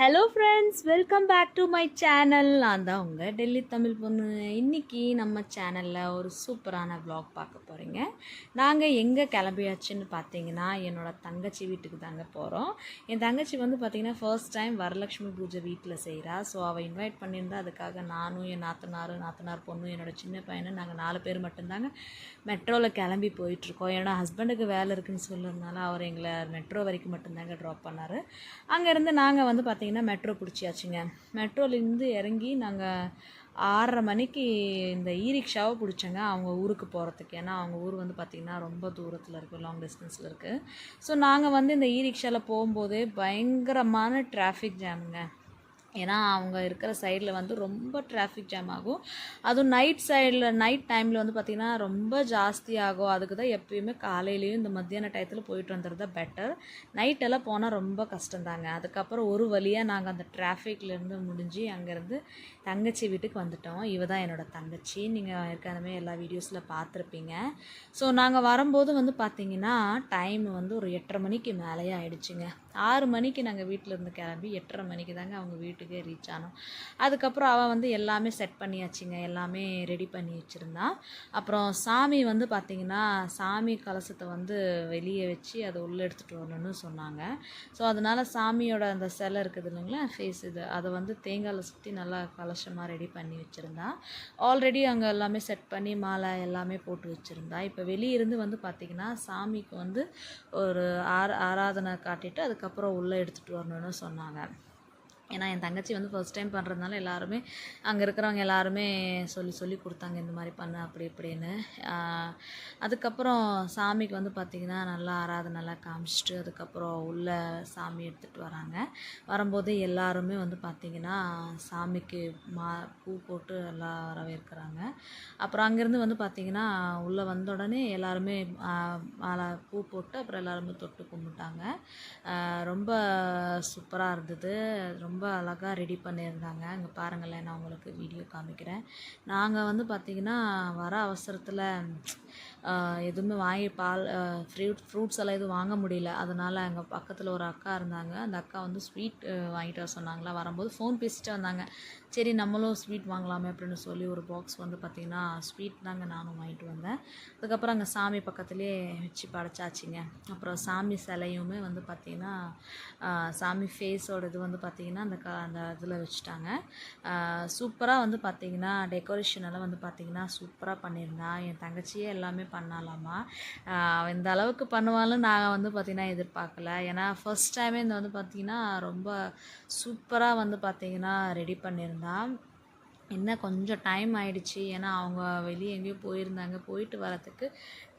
Hello friends welcome back to my channel நான் தான் உங்கள் டெல்லி தமிழ் பொண்ணு. இன்றைக்கி நம்ம சேனலில் ஒரு சூப்பரான வ்ளாக் பார்க்க போகிறீங்க நாங்கள் எங்கே கிளம்பியாச்சுன்னு பார்த்தீங்கன்னா என்னோடய தங்கச்சி வீட்டுக்கு தாங்க போகிறோம் என் தங்கச்சி வந்து பார்த்திங்கன்னா ஃபர்ஸ்ட் டைம் வரலட்சுமி பூஜை வீட்டில் செய்கிறா ஸோ அவள் இன்வைட் பண்ணியிருந்தா அதுக்காக நானும் என் நாத்தனார் நாத்தனார் பொண்ணு என்னோட சின்ன பையனை நாங்கள் நாலு பேர் மட்டும்தாங்க மெட்ரோவில் கிளம்பி போயிட்டுருக்கோம். என்னோட ஹஸ்பண்டுக்கு வேலை இருக்குதுன்னு சொல்லியிருந்தால அவர் எங்களை மெட்ரோ வரைக்கும் மட்டும்தாங்க ட்ராப் பண்ணார். அங்கேருந்து நாங்கள் வந்து பார்த்திங்கன்னா மெட்ரோ பிடிச்சியாச்சுங்க மெட்ரோலேருந்து இறங்கி நாங்கள் ஆறரை மணிக்கு இந்த இ ரிக்ஷாவை பிடிச்சோங்க அவங்க ஊருக்கு போகிறதுக்கு ஏன்னா அவங்க ஊர் வந்து பார்த்திங்கன்னா ரொம்ப தூரத்தில் இருக்குது லாங் டிஸ்டன்ஸில் இருக்குது ஸோ நாங்கள் வந்து இந்த இ ரிக்ஷாவில் போகும்போதே பயங்கரமான டிராஃபிக் ஜாமுங்க ஏன்னா அவங்க இருக்கிற சைடில் வந்து ரொம்ப டிராஃபிக் ஜாம் ஆகும். அதுவும் நைட் சைடில் நைட் டைமில் வந்து பார்த்திங்கன்னா ரொம்ப ஜாஸ்தி ஆகும். அதுக்கு தான் எப்பயுமே காலையிலையும் இந்த மத்தியான டயத்தில் போயிட்டு வந்துடுறது பெட்டர் நைட்டெல்லாம் போனால் ரொம்ப கஷ்டம்தாங்க. அதுக்கப்புறம் ஒரு வழியாக நாங்கள் அந்த டிராஃபிக்லேருந்து முடிஞ்சு அங்கேருந்து தங்கச்சி வீட்டுக்கு வந்துட்டோம். இவ தான் என்னோட தங்கச்சி. நீங்கள் ஏற்கனவே எல்லா வீடியோஸில் பார்த்துருப்பீங்க. ஸோ நாங்கள் வரும்போது வந்து பார்த்திங்கன்னா டைம் வந்து ஒரு எட்டரை மணிக்கு மேலேயே ஆயிடுச்சுங்க. ஆறு மணிக்கு நாங்கள் வீட்டில் இருந்து கிளம்பி எட்டரை மணிக்கு தாங்க அவங்க வீட்டுக்கே ரீச் ஆனோம். அதுக்கப்புறம் அவள் வந்து எல்லாமே செட் பண்ணியாச்சுங்க. எல்லாமே ரெடி பண்ணி வச்சுருந்தா. அப்புறம் சாமி வந்து பார்த்திங்கன்னா சாமி கலசத்தை வந்து வெளியே வச்சு அதை உள்ளே எடுத்துகிட்டு வரணும்னு சொன்னாங்க. ஸோ அதனால் சாமியோட அந்த சிலை இருக்குது இல்லைங்களா ஃபேஸ் இது. அதை வந்து தேங்காயில் சுற்றி நல்லா கலசம் கலசமாக ரெடி பண்ணி வச்சுருந்தா. ஆல்ரெடி அங்கே எல்லாமே செட் பண்ணி மாலை எல்லாமே போட்டு வச்சுருந்தா. இப்போ வெளியிருந்து வந்து பார்த்திங்கன்னா சாமிக்கு வந்து ஒரு ஆர் ஆராதனை காட்டிட்டு அதுக்கப்புறம் உள்ளே எடுத்துகிட்டு வரணும்னு சொன்னாங்க. ஏன்னா என் தங்கச்சி வந்து ஃபர்ஸ்ட் டைம் பண்ணுறதுனால எல்லாருமே அங்கே இருக்கிறவங்க எல்லாருமே சொல்லி சொல்லி கொடுத்தாங்க இந்த மாதிரி பண்ணு அப்படி இப்படின்னு. அதுக்கப்புறம் சாமிக்கு வந்து பார்த்திங்கன்னா நல்லா ஆராதனைலாம் காமிச்சிட்டு அதுக்கப்புறம் உள்ள சாமி எடுத்துகிட்டு வராங்க. வரும்போது எல்லாருமே வந்து பார்த்திங்கன்னா சாமிக்கு மா பூ போட்டு எல்லாம் வரவேற்கிறாங்க. அப்புறம் அங்கேருந்து வந்து பார்த்திங்கன்னா உள்ளே வந்த உடனே எல்லாருமே மாலை பூ போட்டு அப்புறம் எல்லாருமே தொட்டு கும்பிட்டாங்க. ரொம்ப சூப்பராக இருந்தது. ரொம்ப ரொம்ப அழகாக ரெடி பண்ணியிருந்தாங்க. அங்கே பாருங்களேன் நான் உங்களுக்கு வீடியோ காமிக்கிறேன். நாங்கள் வந்து பார்த்திங்கன்னா வர அவசரத்தில் எதுவுமே வாங்கி பால் ஃப்ரூட் ஃப்ரூட்ஸ் எல்லாம் எதுவும் வாங்க முடியல. அதனால் அங்கே பக்கத்தில் ஒரு அக்கா இருந்தாங்க. அந்த அக்கா வந்து ஸ்வீட் வாங்கிட்டு வர சொன்னாங்களா. வரும்போது ஃபோன் பேசிட்டு வந்தாங்க. சரி நம்மளும் ஸ்வீட் வாங்கலாமே அப்படின்னு சொல்லி ஒரு பாக்ஸ் வந்து பார்த்திங்கன்னா ஸ்வீட் தாங்க நானும் வாங்கிட்டு வந்தேன். அதுக்கப்புறம் அங்கே சாமி பக்கத்துலேயே வச்சு படைச்சாச்சுங்க. அப்புறம் சாமி சிலையுமே வந்து பார்த்திங்கன்னா சாமி ஃபேஸோட இது வந்து பார்த்திங்கன்னா அந்த க அந்த இதில் வச்சுட்டாங்க. சூப்பராக வந்து பார்த்திங்கன்னா டெக்கரேஷன் எல்லாம் வந்து பார்த்திங்கன்னா சூப்பராக பண்ணியிருந்தா. என் தங்கச்சியே எல்லாமே பண்ணலாமா? இந்த அளவுக்கு பண்ணுவாலும் நாங்கள் வந்து பார்த்திங்கன்னா எதிர்பார்க்கல. ஏன்னா ஃபர்ஸ்ட் டைமே இந்த வந்து பார்த்திங்கன்னா ரொம்ப சூப்பராக வந்து பார்த்திங்கன்னா ரெடி பண்ணியிருந்தான். என்ன கொஞ்சம் டைம் ஆயிடுச்சு. ஏன்னா அவங்க வெளியே எங்கேயோ போயிருந்தாங்க. போயிட்டு வரத்துக்கு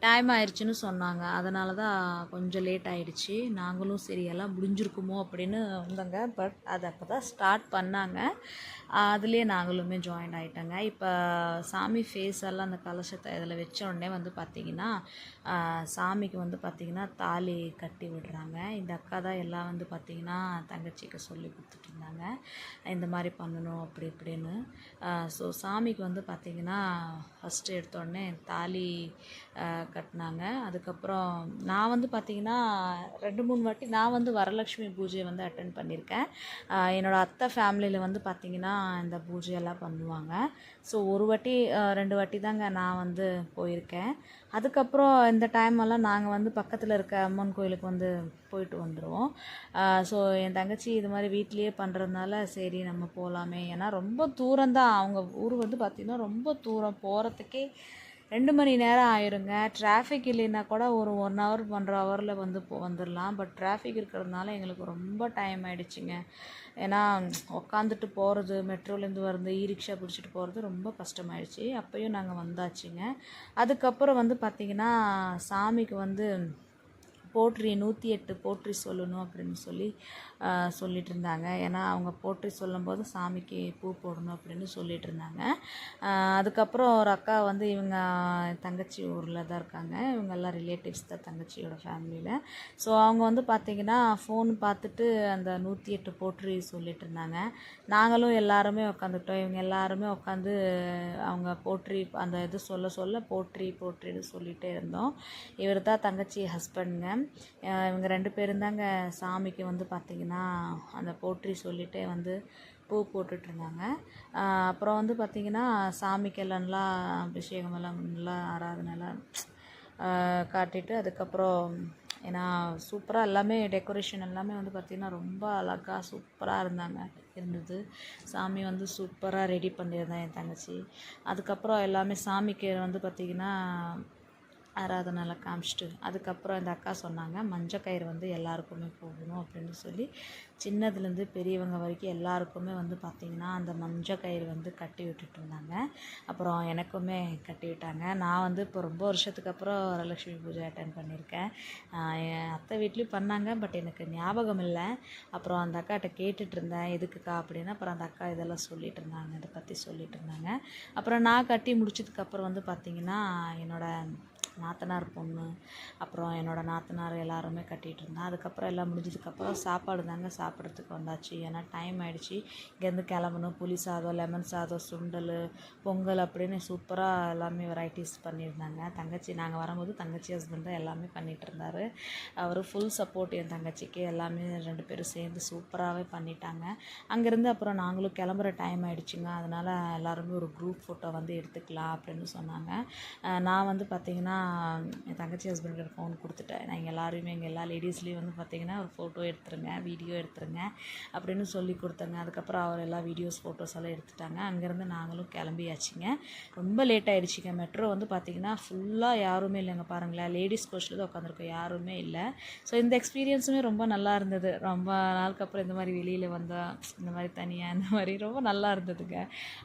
டைம் ஆயிடுச்சுன்னு சொன்னாங்க. அதனால தான் கொஞ்சம் லேட் ஆயிடுச்சு. நாங்களும் சரி எல்லாம் முடிஞ்சிருக்குமோ அப்படின்னு வந்தோங்க. பட் அது அப்போ தான் ஸ்டார்ட் பண்ணாங்க. அதுலேயே நாங்களுமே ஜாயின் ஆகிட்டோங்க இப்போ சாமி ஃபேஸ் எல்லாம் அந்த கலசத்தை இதில் வச்ச உடனே வந்து பார்த்திங்கன்னா சாமிக்கு வந்து பார்த்திங்கன்னா தாலி கட்டி விடுறாங்க. இந்த அக்கா தான் எல்லாம் வந்து பார்த்திங்கன்னா தங்கச்சிக்கு சொல்லி கொடுத்துட்டு இருந்தாங்க. இந்த மாதிரி பண்ணணும் அப்படி இப்படின்னு. ஸோ சாமிக்கு வந்து பார்த்திங்கன்னா ஃபஸ்ட்டு எடுத்தோடனே தாலி கட்டினாங்க. அதுக்கப்புறம் நான் வந்து பார்த்திங்கன்னா ரெண்டு மூணு வாட்டி நான் வந்து வரலட்சுமி பூஜையை வந்து அட்டன் பண்ணியிருக்கேன். என்னோடய அத்தை ஃபேமிலியில் வந்து பார்த்திங்கன்னா இந்த பூஜையெல்லாம் பண்ணுவாங்க. ஸோ ஒரு வாட்டி ரெண்டு வாட்டி தாங்க நான் வந்து போயிருக்கேன். அதுக்கப்புறம் இந்த டைமெல்லாம் நாங்கள் வந்து பக்கத்தில் இருக்க அம்மன் கோயிலுக்கு வந்து போயிட்டு வந்துடுவோம் ஸோ என் தங்கச்சி இது மாதிரி வீட்லேயே பண்ணுறதுனால சரி நம்ம போகலாமே ஏன்னா ரொம்ப தூரம்தான். அவங்க ஊர் வந்து பார்த்திங்கன்னா ரொம்ப தூரம். போகிறதுக்கே ரெண்டு மணி நேரம் ஆயிருங்க. டிராஃபிக் இல்லைன்னா கூட ஒரு ஒன் ஹவர் ஒன்றரை ஹவரில் வந்து போ வந்துடலாம் பட் டிராஃபிக் இருக்கிறதுனால எங்களுக்கு ரொம்ப டைம் ஆகிடுச்சிங்க ஏன்னா உக்காந்துட்டு போகிறது மெட்ரோலேருந்து வர்றது இ ரிக்ஷா பிடிச்சிட்டு போகிறது ரொம்ப கஷ்டமாயிடுச்சு. அப்போயும் நாங்கள் வந்தாச்சுங்க. அதுக்கப்புறம் வந்து பார்த்திங்கன்னா சாமிக்கு வந்து போற்றி நூற்றி எட்டு போற்றி சொல்லணும் அப்படின்னு சொல்லி சொல்லிட்டு இருந்தாங்க ஏன்னா அவங்க போற்றி சொல்லும்போது சாமிக்கு பூ போடணும் அப்படின்னு சொல்லிட்டு இருந்தாங்க அதுக்கப்புறம் ஒரு அக்கா வந்து இவங்க தங்கச்சி ஊரில் தான் இருக்காங்க. இவங்க எல்லாம் ரிலேட்டிவ்ஸ் தான் தங்கச்சியோட ஃபேமிலியில் ஸோ அவங்க வந்து பார்த்திங்கன்னா ஃபோன் பார்த்துட்டு அந்த நூற்றி எட்டு போற்றி சொல்லிட்டு இருந்தாங்க நாங்களும் எல்லாருமே உட்காந்துட்டோம் இவங்க எல்லாருமே உட்காந்து அவங்க போற்றி அந்த இது சொல்ல சொல்ல போற்றி போற்றின்னு சொல்லிகிட்டே இருந்தோம். இவர் தான் தங்கச்சி ஹஸ்பண்டுங்க இவங்க ரெண்டு பேரும் தாங்க சாமிக்கு வந்து பார்த்திங்கன்னா அந்த போற்றி சொல்லிகிட்டே வந்து பூ போட்டுட்ருந்தாங்க. அப்புறம் வந்து பார்த்திங்கன்னா சாமிக்கெல்லாம் அபிஷேகம் எல்லாம் நல்லா ஆராதனைலாம் காட்டிட்டு அதுக்கப்புறம் ஏன்னா சூப்பராக எல்லாமே டெக்கரேஷன் எல்லாமே வந்து பார்த்திங்கன்னா ரொம்ப அழகாக சூப்பராக இருந்தாங்க இருந்தது. சாமி வந்து சூப்பராக ரெடி பண்ணியிருந்தேன் என் தங்கச்சி. அதுக்கப்புறம் எல்லாமே சாமிக்கு வந்து பார்த்திங்கன்னா ஆராதனைலாம் காமிச்சிட்டு அதுக்கப்புறம் இந்த அக்கா சொன்னாங்க மஞ்சள் கயிறு வந்து எல்லாருக்குமே போகணும் அப்படின்னு சொல்லி. சின்னதுலேருந்து பெரியவங்க வரைக்கும் எல்லாருக்குமே வந்து பார்த்திங்கன்னா அந்த மஞ்சள் கயிறு வந்து கட்டி விட்டுட்டு இருந்தாங்க. அப்புறம் எனக்குமே கட்டி விட்டாங்க. நான் வந்து இப்போ ரொம்ப வருஷத்துக்கு அப்புறம் வரலட்சுமி பூஜை அட்டன் பண்ணியிருக்கேன். என் அத்தை வீட்லேயும் பண்ணாங்க பட் எனக்கு ஞாபகம் இல்லை. அப்புறம் அந்த அக்காட்ட கேட்டுட்டு இருந்தேன் எதுக்குக்கா? அப்படின்னு. அப்புறம் அந்த அக்கா இதெல்லாம் சொல்லிட்டு இருந்தாங்க இதை பற்றி சொல்லிட்டு இருந்தாங்க. அப்புறம் நான் கட்டி முடிச்சதுக்கப்புறம் வந்து பார்த்திங்கன்னா என்னோடய நாத்தனார் பொண்ணு அப்புறம் என்னோடய நாத்தனார் எல்லாருமே கட்டிகிட்டு இருந்தேன் அதுக்கப்புறம் எல்லாம் முடிஞ்சதுக்கப்புறம் சாப்பாடு தாங்க சாப்பிட்றதுக்கு வந்தாச்சு. ஏன்னா டைம் ஆகிடுச்சு இங்கேருந்து கிளம்பணும். புளி சாதம் லெமன் சாதம் சுண்டல் பொங்கல் அப்படின்னு சூப்பராக எல்லாமே வெரைட்டிஸ் பண்ணியிருந்தாங்க. தங்கச்சி நாங்கள் வரும்போது தங்கச்சி ஹஸ்பண்ட் தான் எல்லாமே பண்ணிகிட்டு இருந்தார். அவர் ஃபுல் சப்போர்ட் என் தங்கச்சிக்கு. எல்லாமே ரெண்டு பேரும் சேர்ந்து சூப்பராகவே பண்ணிட்டாங்க. அங்கேருந்து அப்புறம் நாங்களும் கிளம்புற டைம் ஆகிடுச்சுங்க அதனால் எல்லாருமே ஒரு குரூப் ஃபோட்டோ வந்து எடுத்துக்கலாம் அப்படின்னு சொன்னாங்க. நான் வந்து பார்த்திங்கன்னா என் தங்கச்சி ஹஸ்பண்டுக்கு ஃபோன் கொடுத்துட்டேன். நான் எங்கள் எல்லாருமே எங்கள் எல்லா லேடிஸ்லேயும் வந்து பார்த்திங்கன்னா ஒரு ஃபோட்டோ எடுத்துருங்க வீடியோ எடுத்துருங்க அப்படின்னு சொல்லி கொடுத்தேங்க. அதுக்கப்புறம் அவர் எல்லா வீடியோஸ் ஃபோட்டோஸ் எல்லாம் எடுத்துட்டாங்க. அங்கேருந்து நாங்களும் கிளம்பியாச்சுங்க. ரொம்ப லேட் ஆகிடுச்சிங்க மெட்ரோ வந்து பார்த்திங்கன்னா ஃபுல்லாக யாருமே இல்லைங்க பாருங்களேன். லேடிஸ் கோச்சில் தான் உட்காந்துருக்கோம் யாருமே இல்லை. ஸோ இந்த எக்ஸ்பீரியன்ஸுமே ரொம்ப நல்லா இருந்தது. ரொம்ப நாளுக்கு அப்புறம் இந்த மாதிரி வெளியில் வந்தால் இந்த மாதிரி தனியாக இந்த மாதிரி ரொம்ப நல்லா இருந்ததுங்க.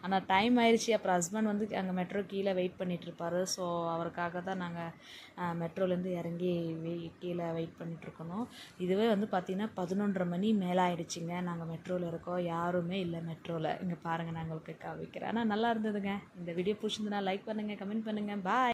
ஆனால் டைம் ஆயிடுச்சு. அப்புறம் ஹஸ்பண்ட் வந்து அங்கே மெட்ரோ கீழே வெயிட் பண்ணிகிட்ருப்பாரு ஸோ அவருக்காக தான் நாங்கள் மெட்ரோலேருந்து இறங்கி கீழே வெயிட் பண்ணிட்டு இதுவே வந்து பார்த்திங்கன்னா பதினொன்றரை மணி மேலே ஆயிடுச்சுங்க நாங்கள் மெட்ரோவில் இருக்கோம். யாருமே இல்லை மெட்ரோவில் இங்கே பாருங்கள் நான் உங்களுக்கு காமிக்கிறேன். ஆனால் நல்லா இருந்ததுங்க. இந்த வீடியோ பிடிச்சிருந்தனா லைக் பண்ணுங்கள் கமெண்ட் பண்ணுங்கள் பாய்